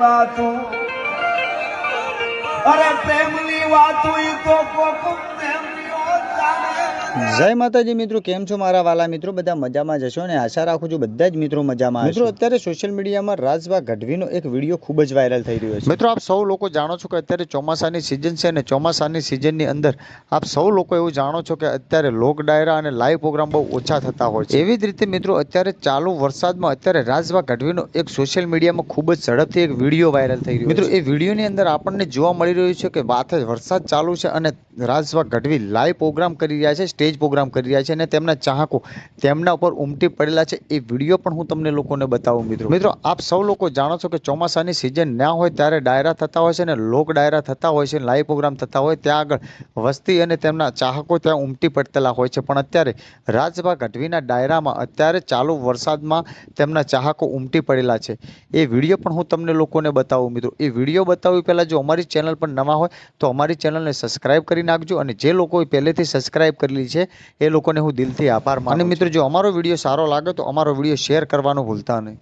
વાતો. અરે પ્રેમની વાતો ઈ તો કોક જય માતાજી મિત્રો કેમ છો મારા વાલા મિત્રો? બધા મજામાં જશો અને આશા રાખું છું બધા જ મિત્રો મજામાં મિત્રો અત્યારે સોશિયલ મીડિયામાં રાજભા ગઢવીનો એક વીડિયો ખૂબ જ વાયરલ થઈ રહ્યો છે. મિત્રો આપ સૌ લોકો જાણો છો કે અત્યારે ચોમાસાની સિઝન છે અને ચોમાસાની સિઝનની અંદર આપ સૌ લોકો એવું જાણો છો કે અત્યારે લોક ડાયરા અને લાઈવ પ્રોગ્રામ બહુ ઓછા થતા હોય છે. એવી જ રીતે મિત્રો અત્યારે ચાલુ વરસાદમાં અત્યારે રાજભા ગઢવીનો એક સોશિયલ મીડિયામાં ખૂબ જ ઝડપથી એક વીડિયો વાયરલ થઈ રહ્યો મિત્રો એ વિડીયોની અંદર આપણને જોવા મળી રહ્યું છે કે વાત વરસાદ ચાલુ છે અને રાજભા ગઢવી લાઈવ પ્રોગ્રામ કરી રહ્યા છે. સ્ટેજ પ્રોગ્રામ કરી રહ્યા છે અને તેમના ચાહકો તેમના ઉપર ઉમટી પડેલા છે. એ વીડિયો પણ હું તમને લોકોને બતાવું, મિત્રો. મિત્રો, આપ સૌ લોકો જાણો છો કે ચોમાસાની સિઝન ના હોય ત્યારે ડાયરા થતા હોય છે અને લોક ડાયરા થતા હોય છે લાઈવ પ્રોગ્રામ થતા હોય, ત્યાં આગળ વસ્તી અને તેમના ચાહકો ત્યાં ઉમટી પડતેલા હોય છે. પણ અત્યારે રાજભા ગઢવીના ડાયરામાં અત્યારે ચાલુ વરસાદમાં તેમના ચાહકો ઉમટી પડેલા છે. એ વીડિયો પણ હું તમને લોકોને બતાવું, મિત્રો. એ વીડિયો બતાવવી પહેલાં જો અમારી ચેનલ પર નવા હોય તો અમારી ચેનલને સબસ્ક્રાઇબ કરી નાખજો અને જે લોકોએ પહેલેથી સબસ્ક્રાઇબ કરેલી છે એ લોકોને હું દિલથી આભાર માનું અને મિત્રો જો અમારો વીડિયો સારો લાગે તો અમારો વીડિયો શેર કરવાનું ભૂલતા નહીં.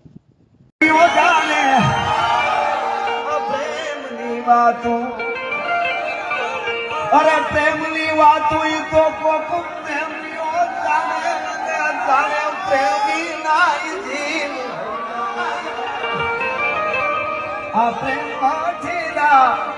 અરે પ્રેમની વાતો ઈ તો કોક પ્રેમીઓ જાણે જાણે પ્રેમી નાઈ જીવ. આ પ્રેમ